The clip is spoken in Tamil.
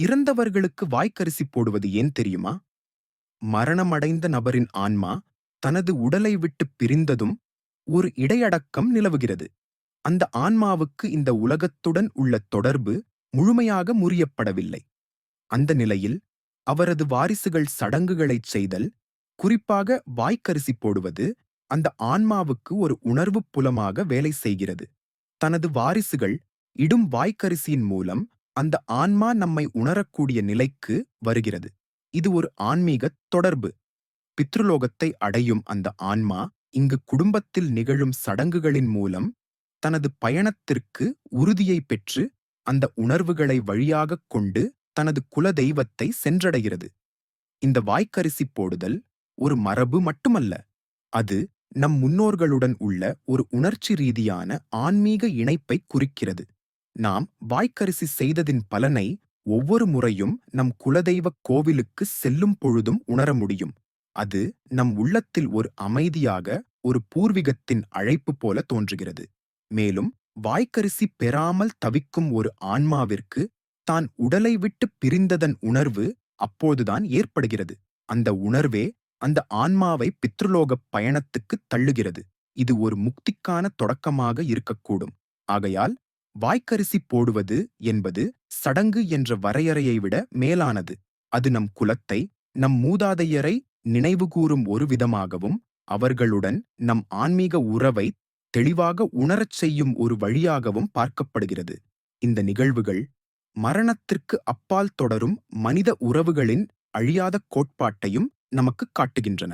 இறந்தவர்களுக்கு வாய்க்கரிசி போடுவது ஏன் தெரியுமா? மரணமடைந்த நபரின் ஆன்மா தனது உடலை விட்டு பிரிந்ததும் ஒரு இடையடக்கம் நிலவுகிறது. அந்த ஆன்மாவுக்கு இந்த உலகத்துடன் உள்ள தொடர்பு முழுமையாக முறியப்படவில்லை. அந்த நிலையில் அவரது வாரிசுகள் சடங்குகளைச் செய்தல் குறிப்பாக வாய்க்கரிசி போடுவது அந்த ஆன்மாவுக்கு ஒரு உணர்வுப் புலமாக வேலை செய்கிறது. தனது வாரிசுகள் இடும் வாய்க்கரிசியின் மூலம் அந்த ஆன்மா நம்மை உணரக்கூடிய நிலைக்கு வருகிறது. இது ஒரு ஆன்மீக தொடர்பு. பித்ருலோகத்தை அடையும் அந்த ஆன்மா இங்கு குடும்பத்தில் நிகழும் சடங்குகளின் மூலம் தனது பயணத்திற்கு உறுதியை பெற்று அந்த உணர்வுகளை வழியாகக் கொண்டு தனது குல தெய்வத்தை சென்றடைகிறது. இந்த வாய்க்கரிசி போடுதல் ஒரு மரபு மட்டுமல்ல. அது நம் முன்னோர்களுடன் உள்ள ஒரு உணர்ச்சி ரீதியான ஆன்மீக இணைப்பை குறிக்கிறது. நாம் வாய்க்கரிசி செய்ததின் பலனை ஒவ்வொரு முறையும் நம் குலதெய்வ கோவிலுக்கு செல்லும் பொழுதும் உணர முடியும். அது நம் உள்ளத்தில் ஒரு அமைதியாக ஒரு பூர்வீகத்தின் அழைப்பு போல தோன்றுகிறது. மேலும் வாய்க்கரிசி பெறாமல் தவிக்கும் ஒரு ஆன்மாவிற்கு தான் உடலை விட்டு பிரிந்ததன் உணர்வு அப்போதுதான் ஏற்படுகிறது. அந்த உணர்வே அந்த ஆன்மாவை பித்ருலோகப் பயணத்துக்கு தள்ளுகிறது. இது ஒரு முக்திக்கான தொடக்கமாக இருக்கக்கூடும். ஆகையால் வாய்க்கரிசி போடுவது என்பது சடங்கு என்ற வரையறையை விட மேலானது. அது நம் குலத்தை நம் மூதாதையரை நினைவுகூரும் ஒரு விதமாகவும் அவர்களுடன் நம் ஆன்மீக உறவை தெளிவாக உணரச் செய்யும் ஒரு வழியாகவும் பார்க்கப்படுகிறது. இந்த நிகழ்வுகள் மரணத்திற்கு அப்பால் தொடரும் மனித உறவுகளின் அழியாத கோட்பாட்டையும் நமக்கு காட்டுகின்றன.